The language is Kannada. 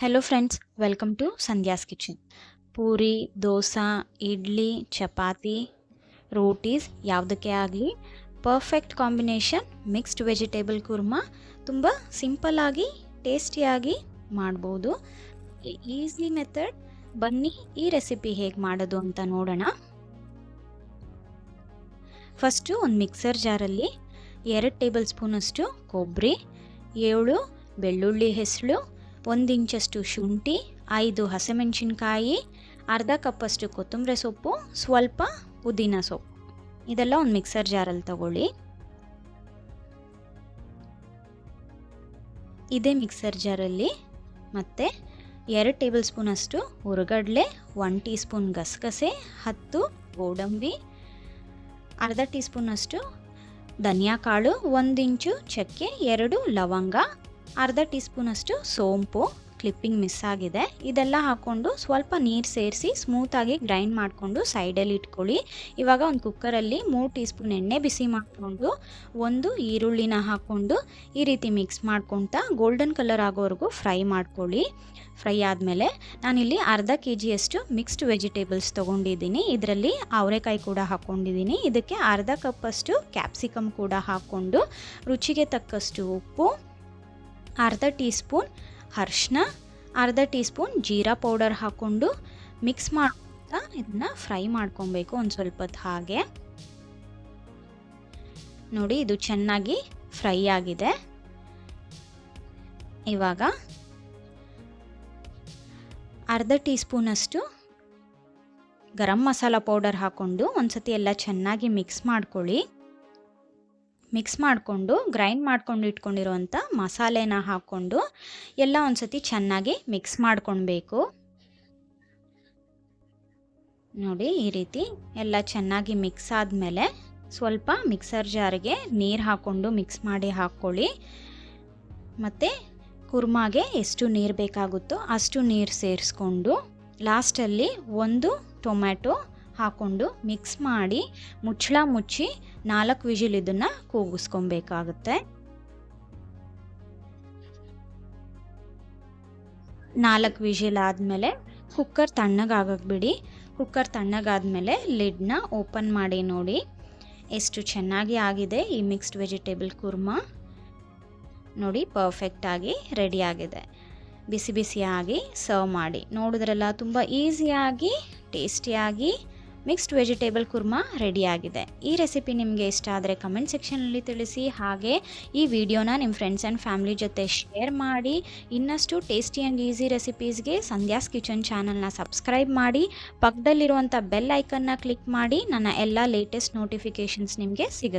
Hello friends welcome to Sandhya's kitchen puri dosa idli chapati rotis ಯಾವುದಕ್ಕೆ ಆಗಲಿ perfect combination mixed vegetable kurma ತುಂಬ ಸಿಂಪಲ್ಲಾಗಿ ಟೇಸ್ಟಿಯಾಗಿ ಮಾಡ್ಬೋದು ಈಸಿ ಮೆಥಡ್ ಬನ್ನಿ ಈ ರೆಸಿಪಿ ಹೇಗೆ ಮಾಡೋದು ಅಂತ ನೋಡೋಣ ಫಸ್ಟು ಒಂದು ಮಿಕ್ಸರ್ ಜಾರಲ್ಲಿ ಎರಡು ಟೇಬಲ್ ಸ್ಪೂನಷ್ಟು ಕೊಬ್ಬರಿ ಏಳು ಬೆಳ್ಳುಳ್ಳಿ ಹೆಸಳು ಒಂದು ಇಂಚಷ್ಟು ಶುಂಠಿ, ಐದು ಹಸಿಮೆಣಸಿನ್ಕಾಯಿ, ಅರ್ಧ ಕಪ್ಪಷ್ಟು ಕೊತ್ತಂಬರಿ ಸೊಪ್ಪು, ಸ್ವಲ್ಪ ಪುದೀನ ಸೊಪ್ಪು. ಇದೆಲ್ಲ ಒಂದು ಮಿಕ್ಸರ್ ಜಾರಲ್ಲಿ ತಗೊಳ್ಳಿ. ಇದೇ ಮಿಕ್ಸರ್ ಜಾರಲ್ಲಿ ಮತ್ತು ಎರಡು ಟೇಬಲ್ ಸ್ಪೂನಷ್ಟು ಹುರಗಡ್ಲೆ ಒನ್ ಟೀ ಸ್ಪೂನ್ ಗಸಗಸೆ, ಹತ್ತು ಗೋಡಂಬಿ, ಅರ್ಧ ಟೀ ಸ್ಪೂನಷ್ಟು ಧನಿಯಾ ಕಾಳು ಒಂದು ಇಂಚು ಚಕ್ಕೆ, ಎರಡು ಲವಂಗ ಅರ್ಧ ಟೀ ಸ್ಪೂನಷ್ಟು ಸೋಂಪು ಕ್ಲಿಪ್ಪಿಂಗ್ ಮಿಸ್ ಆಗಿದೆ. ಇದೆಲ್ಲ ಹಾಕ್ಕೊಂಡು ಸ್ವಲ್ಪ ನೀರು ಸೇರಿಸಿ ಸ್ಮೂತಾಗಿ ಗ್ರೈಂಡ್ ಮಾಡಿಕೊಂಡು ಸೈಡಲ್ಲಿ ಇಟ್ಕೊಳ್ಳಿ. ಇವಾಗ ಒಂದು ಕುಕ್ಕರಲ್ಲಿ ಮೂರು ಟೀ ಸ್ಪೂನ್ ಎಣ್ಣೆ ಬಿಸಿ ಮಾಡಿಕೊಂಡು ಒಂದು ಈರುಳ್ಳಿನ ಹಾಕ್ಕೊಂಡು ಈ ರೀತಿ ಮಿಕ್ಸ್ ಮಾಡ್ಕೊತಾ ಗೋಲ್ಡನ್ ಕಲರ್ ಆಗೋವರೆಗೂ ಫ್ರೈ ಮಾಡ್ಕೊಳ್ಳಿ. ಫ್ರೈ ಆದಮೇಲೆ ನಾನಿಲ್ಲಿ ಅರ್ಧ ಕೆ ಜಿಯಷ್ಟು ಮಿಕ್ಸ್ಡ್ ವೆಜಿಟೇಬಲ್ಸ್ ತೊಗೊಂಡಿದ್ದೀನಿ. ಇದರಲ್ಲಿ ಅವರೆಕಾಯಿ ಕೂಡ ಹಾಕ್ಕೊಂಡಿದ್ದೀನಿ ಇದಕ್ಕೆ ಅರ್ಧ ಕಪ್ಪಷ್ಟು ಕ್ಯಾಪ್ಸಿಕಮ್ ಕೂಡ ಹಾಕ್ಕೊಂಡು ರುಚಿಗೆ ತಕ್ಕಷ್ಟು ಉಪ್ಪು ಅರ್ಧ ಟೀ ಸ್ಪೂನ್ ಅರ್ಶಿನ ಅರ್ಧ ಟೀ ಸ್ಪೂನ್ ಜೀರಾ ಪೌಡರ್ ಹಾಕ್ಕೊಂಡು ಮಿಕ್ಸ್ ಮಾಡ್ತಾ ಇದನ್ನ ಫ್ರೈ ಮಾಡ್ಕೊಬೇಕು ಒಂದು ಸ್ವಲ್ಪ ಹಾಗೆ. ನೋಡಿ ಇದು ಚೆನ್ನಾಗಿ ಫ್ರೈ ಆಗಿದೆ. ಇವಾಗ ಅರ್ಧ ಟೀ ಸ್ಪೂನಷ್ಟು ಗರಂ ಮಸಾಲ ಪೌಡರ್ ಹಾಕ್ಕೊಂಡು ಒಂದು ಸತಿ ಎಲ್ಲ ಚೆನ್ನಾಗಿ ಮಿಕ್ಸ್ ಮಾಡ್ಕೊಳ್ಳಿ. ಮಿಕ್ಸ್ ಮಾಡಿಕೊಂಡು, ಗ್ರೈಂಡ್ ಮಾಡ್ಕೊಂಡು ಇಟ್ಕೊಂಡಿರುವಂಥ ಮಸಾಲೆನ ಹಾಕ್ಕೊಂಡು ಎಲ್ಲ ಒಂದ್ಸತಿ ಚೆನ್ನಾಗಿ ಮಿಕ್ಸ್ ಮಾಡ್ಕೊಳ್ಬೇಕು. ನೋಡಿ, ಈ ರೀತಿ ಎಲ್ಲ ಚೆನ್ನಾಗಿ ಮಿಕ್ಸ್ ಆದಮೇಲೆ ಸ್ವಲ್ಪ ಮಿಕ್ಸರ್ ಜಾರಿಗೆ ನೀರು ಹಾಕ್ಕೊಂಡು ಮಿಕ್ಸ್ ಮಾಡಿ ಹಾಕ್ಕೊಳ್ಳಿ. ಮತ್ತು ಕುರ್ಮಾಗೆ ಎಷ್ಟು ನೀರು ಬೇಕಾಗುತ್ತೋ ಅಷ್ಟು ನೀರು ಸೇರಿಸ್ಕೊಂಡು ಲಾಸ್ಟಲ್ಲಿ ಒಂದು ಟೊಮ್ಯಾಟೊ ಹಾಕ್ಕೊಂಡು ಮಿಕ್ಸ್ ಮಾಡಿ ಮುಚ್ಚಳ ಮುಚ್ಚಿ ನಾಲ್ಕು ವಿಜಿಲ್ ಇದನ್ನು ಕೂಗಿಸ್ಕೊಬೇಕಾಗುತ್ತೆ. ನಾಲ್ಕು ವಿಜಿಲ್ ಆದಮೇಲೆ ಕುಕ್ಕರ್ ತಣ್ಣಗಾಗಕ್ಕೆ ಬಿಡಿ ಕುಕ್ಕರ್ ತಣ್ಣಗಾದಮೇಲೆ ಲಿಡ್ನ ಓಪನ್ ಮಾಡಿ ನೋಡಿ. ಎಷ್ಟು ಚೆನ್ನಾಗಿ ಆಗಿದೆ ಈ ಮಿಕ್ಸ್ಡ್ ವೆಜಿಟೇಬಲ್ ಕುರ್ಮಾ. ನೋಡಿ ಪರ್ಫೆಕ್ಟಾಗಿ ರೆಡಿಯಾಗಿದೆ ಬಿಸಿ ಬಿಸಿಯಾಗಿ ಸರ್ವ್ ಮಾಡಿ. ನೋಡಿದ್ರಲ್ಲ ತುಂಬ ಈಸಿಯಾಗಿ, ಟೇಸ್ಟಿಯಾಗಿ ಮಿಕ್ಸ್ಡ್ ವೆಜಿಟೇಬಲ್ ಕುರ್ಮಾ ರೆಡಿಯಾಗಿದೆ. ಈ ರೆಸಿಪಿ ನಿಮಗೆ ಇಷ್ಟ ಆದರೆ ಕಮೆಂಟ್ ಸೆಕ್ಷನಲ್ಲಿ ತಿಳಿಸಿ. ಹಾಗೆ ಈ ವಿಡಿಯೋನ ನಿಮ್ಮ ಫ್ರೆಂಡ್ಸ್ ಆ್ಯಂಡ್ ಫ್ಯಾಮಿಲಿ ಜೊತೆ ಶೇರ್ ಮಾಡಿ. ಇನ್ನಷ್ಟು ಟೇಸ್ಟಿ ಆ್ಯಂಡ್ ಈಸಿ ರೆಸಿಪೀಸ್ಗೆ ಸಂಧ್ಯಾಸ್ ಕಿಚನ್ ಚಾನಲ್ನ ಸಬ್ಸ್ಕ್ರೈಬ್ ಮಾಡಿ. ಪಕ್ಕದಲ್ಲಿರುವಂಥ ಬೆಲ್ ಐಕನ್ನ ಕ್ಲಿಕ್ ಮಾಡಿ. ನನ್ನ ಎಲ್ಲ ಲೇಟೆಸ್ಟ್ ನೋಟಿಫಿಕೇಷನ್ಸ್ ನಿಮಗೆ ಸಿಗುತ್ತೆ.